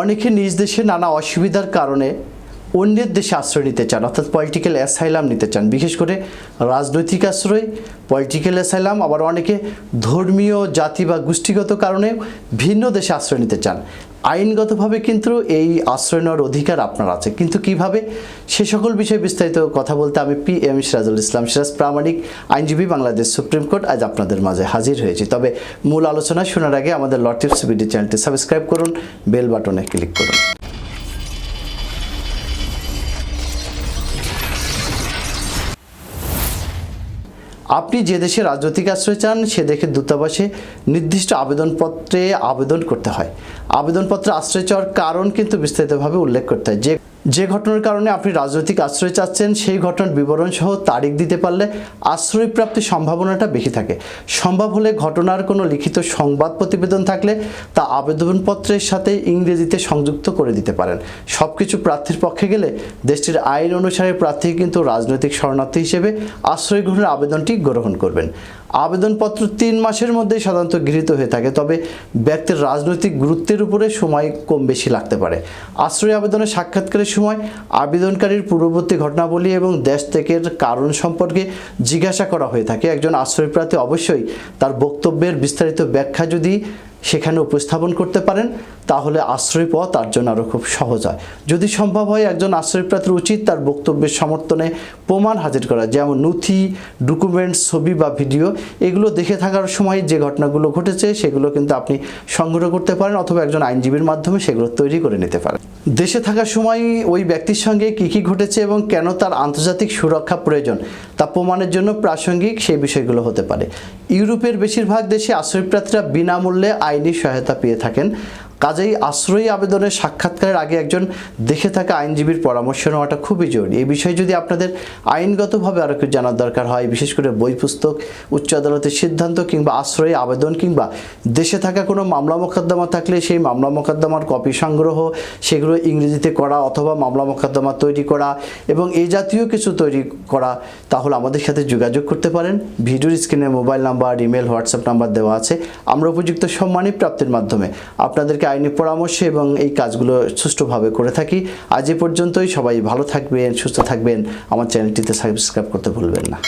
অনেকে নিজ দেশে নানা অসুবিধার কারণে অন্যের দেশে আশ্রয় নিতে চান, অর্থাৎ পলিটিক্যাল অ্যাসাইলাম নিতে চান। বিশেষ করে রাজনৈতিক আশ্রয় পলিটিক্যাল অ্যাসাইলাম আবার অনেকে ধর্মীয়, জাতি বা গোষ্ঠীগত কারণে ভিন্ন দেশে আশ্রয় নিতে চান। আইনগতভাবে কিন্তু এই আশ্রয় নেওয়ার অধিকার আপনার আছে। কিন্তু কীভাবে? সে সকল বিষয়ে বিস্তারিত কথা বলতে আমি পি এম সিরাজুল ইসলাম সিরাজ, প্রামাণিক আইনজীবী বাংলাদেশ সুপ্রিম কোর্ট আজ আপনাদের মাঝে হাজির হয়েছি। তবে মূল আলোচনা শোনার আগে আমাদের লটিপস ভিডিও চ্যানেলটি সাবস্ক্রাইব করুন, বেল বাটনে ক্লিক করুন। আপনি যে দেশে রাজনৈতিক আশ্রয় চান, সে দেখে দূতাবাসে নির্দিষ্ট আবেদনপত্রে আবেদন করতে হয়। আবেদনপত্রে আশ্রয় চাওয়ার কারণ কিন্তু বিস্তারিতভাবে উল্লেখ করতে হয়। যে যে ঘটনার কারণে আপনি রাজনৈতিক আশ্রয় চাচ্ছেন, সেই ঘটনার বিবরণ সহ তারিখ দিতে পারলে আশ্রয় প্রাপ্তির সম্ভাবনাটা বেশি থাকে। সম্ভব হলে ঘটনার কোনো লিখিত সংবাদ প্রতিবেদন থাকলে তা আবেদনপত্রের সাথে ইংরেজিতে সংযুক্ত করে দিতে পারেন। সব কিছু প্রার্থীর পক্ষে গেলে দেশটির আইন অনুসারে প্রার্থী কিন্তু রাজনৈতিক শরণার্থী হিসেবে আশ্রয় গ্রহণের আবেদনটি গ্রহণ করবেন। আবেদনপত্র তিন মাসের মধ্যেই সাধারণত গৃহীত হয়ে থাকে, তবে ব্যক্তির রাজনৈতিক গুরুত্বের উপরে সময় কম বেশি লাগতে পারে। আশ্রয় আবেদনের সাক্ষাৎকারের সময় আবেদনকারীর পূর্ববর্তী ঘটনাবলী এবং দেশ থেকে কারণ সম্পর্কে জিজ্ঞাসা করা হয়ে থাকে। একজন আশ্রয়প্রার্থী অবশ্যই তার বক্তব্যের বিস্তারিত ব্যাখ্যা যদি সেখানে উপস্থাপন করতে পারেন, তাহলে আশ্রয় পাওয়া তার জন্য আরও খুব সহজ হয়। যদি সম্ভব হয় একজন আশ্রয়প্রার্থীর উচিত তার বক্তব্যের সমর্থনে প্রমাণ হাজির করা, যেমন নথি, ডকুমেন্টস, ছবি বা ভিডিও, এগুলো দেখে থাকার সময় যে ঘটনাগুলো ঘটেছে সেগুলো কিন্তু আপনি সংগ্রহ করতে পারেন অথবা একজন আইনজীবীর মাধ্যমে সেগুলো তৈরি করে নিতে পারেন। দেশে থাকার সময় ওই ব্যক্তির সঙ্গে কী কী ঘটেছে এবং কেন তার আন্তর্জাতিক সুরক্ষা প্রয়োজন, তা প্রমাণের জন্য প্রাসঙ্গিক সেই বিষয়গুলো হতে পারে। ইউরোপের বেশিরভাগ দেশে আশ্রয়প্রার্থীরা বিনামূল্যে আইনি সহায়তা পেয়ে থাকেন। কাজেই আশ্রয়ী আবেদনের সাক্ষাৎকারের আগে একজন দেখে থাকা আইনজীবীর পরামর্শ নেওয়াটা খুবই জরুরি। এই বিষয়ে যদি আপনাদের আইনগতভাবে আরও কিছু জানার দরকার হয়, বিশেষ করে বই পুস্তক, উচ্চ আদালতের সিদ্ধান্ত কিংবা আশ্রয়ী আবেদন কিংবা দেশে থাকা কোনো মামলা মোকদ্দমা থাকলে সেই মামলা মোকদ্দমার কপি সংগ্রহ, সেগুলো ইংরেজিতে করা অথবা মামলা মোকদ্দমা তৈরি করা এবং এই জাতীয় কিছু তৈরি করা, তাহলে আমাদের সাথে যোগাযোগ করতে পারেন। ভিডিওর স্ক্রিনে mobile number, email, WhatsApp number দেওয়া আছে। আমরা উপযুক্ত সম্মানী প্রাপ্তির মাধ্যমে আপনাদেরকে আইনি পরামর্শ এবং এই কাজগুলো সুষ্ঠুভাবে করে থাকি। আজ এ পর্যন্তই সবাই ভালো থাকবেন, সুস্থ থাকবেন। আমার চ্যানেলটিতে সাবস্ক্রাইব করতে ভুলবেন না।